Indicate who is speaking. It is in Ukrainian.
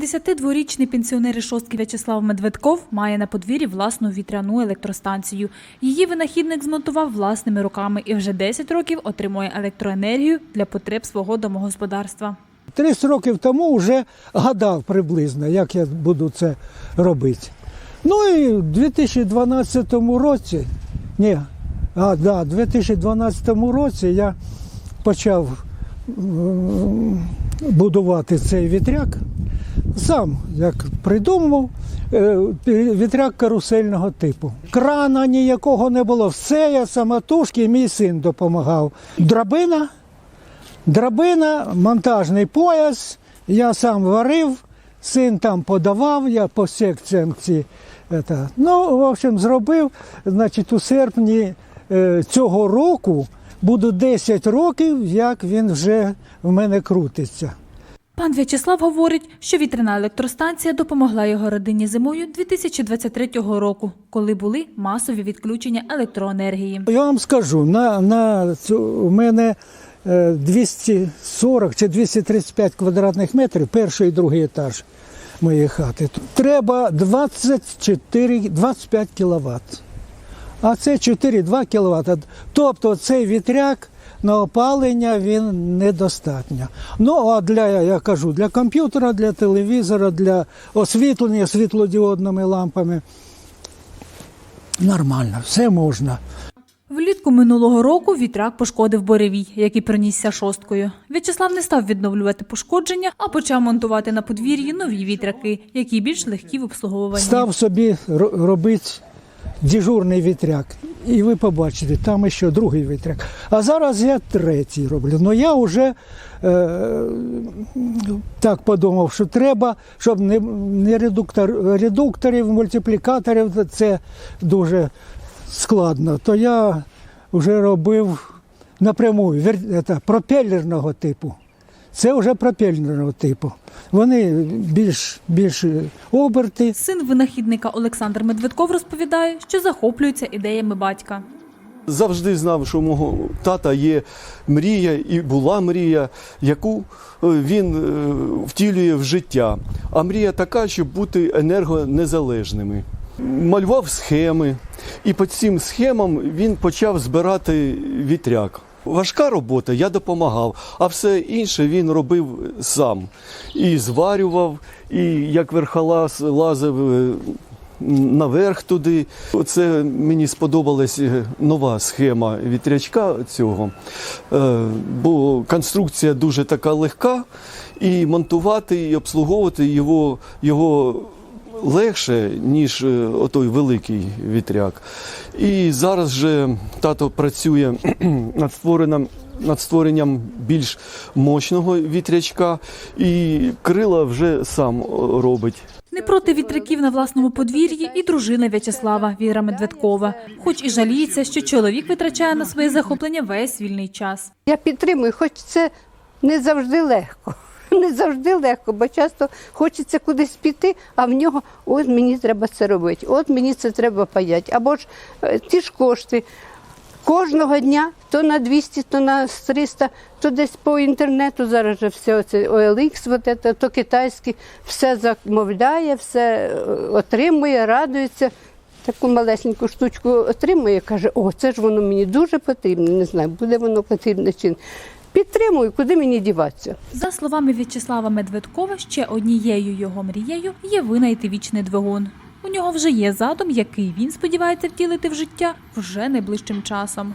Speaker 1: 72-річний пенсіонер із шостки В'ячеслав Медведков має на подвір'ї власну вітряну електростанцію. Її винахідник змонтував власними руками і вже 10 років отримує електроенергію для потреб свого домогосподарства.
Speaker 2: 30 років тому вже гадав приблизно, як я буду це робити. Ну і в 2012 році, ні, а, да, в 2012 році я почав будувати цей вітряк. Сам як придумав е, вітряк карусельного типу. Крана ніякого не було. Все я самотужки, мій син допомагав. Драбина, драбина, монтажний пояс. Я сам варив, син там подавав, я по секціям ці. Это. Ну, в общем, зробив. Значить, у серпні е, цього року буде 10 років, як він вже в мене крутиться.
Speaker 1: Пан В'ячеслав говорить, що вітряна електростанція допомогла його родині зимою 2023 року, коли були масові відключення електроенергії.
Speaker 2: Я вам скажу, на, на цю, у мене е, 240 чи 235 квадратних метрів, перший і другий етаж моєї хати. Треба 24, 25 кВт. А це 4,2 кВт. Тобто цей вітряк на опалення він недостатньо. Ну а для, я кажу, для комп'ютера, для телевізора, для освітлення світлодіодними лампами нормально, все можна.
Speaker 1: Влітку минулого року вітряк пошкодив буревій, який пронісся шосткою. В'ячеслав не став відновлювати пошкодження, а почав монтувати на подвір'ї нові вітряки, які більш легкі в обслуговуванні.
Speaker 2: Став собі ро- робити дежурний вітряк. І ви побачите, там ще другий вітряк. А зараз я третій роблю. Ну я вже е, так подумав, що треба, щоб не, не редуктор, редукторів, мультиплікаторів, це дуже складно. То я вже робив напряму це, пропелерного типу. Це вже пропелерного типу. Вони більш, більш оберти.
Speaker 1: Син винахідника Олександр Медведков розповідає, що захоплюється ідеями батька.
Speaker 3: Завжди знав, що у мого тата є мрія і була мрія, яку е, він е, втілює в життя. А мрія така, щоб бути енергонезалежними. Малював схеми, і по цим схемам він почав збирати вітряк. Важка робота, я допомагав, а все інше він робив сам. І зварював, і як верхолаз лазив е, наверх туди. Оце мені сподобалась е, нова схема вітрячка цього, е, бо конструкція дуже така легка, і монтувати і обслуговувати його, його легше, ніж е, отой великий вітряк. І зараз же тато працює над створенням. Над створенням більш мощного вітрячка, і крила вже сам робить.
Speaker 1: Не проти вітряків на власному подвір'ї і дружина В'ячеслава Віра Медведкова, хоч і жаліється, що чоловік витрачає на своє захоплення весь вільний час.
Speaker 4: Я підтримую, хоч це не завжди легко. Не завжди легко, бо часто хочеться кудись піти, а в нього от мені треба це робити, от мені це треба паяти. Або ж е, ті ж кошти. Кожного дня то на 200, то на 300, то десь по інтернету зараз же все це OLX, вот это, то китайське, все замовляє, все е, отримує, радується. Таку малесеньку штучку отримує, каже, о, це ж воно мені дуже потрібно, не знаю, буде воно потрібно чи. Підтримую, куди мені діватися.
Speaker 1: За словами В'ячеслава Медведкова, ще однією його мрією є винайти вічний двигун. У нього вже є задум, який він сподівається втілити в життя вже найближчим часом.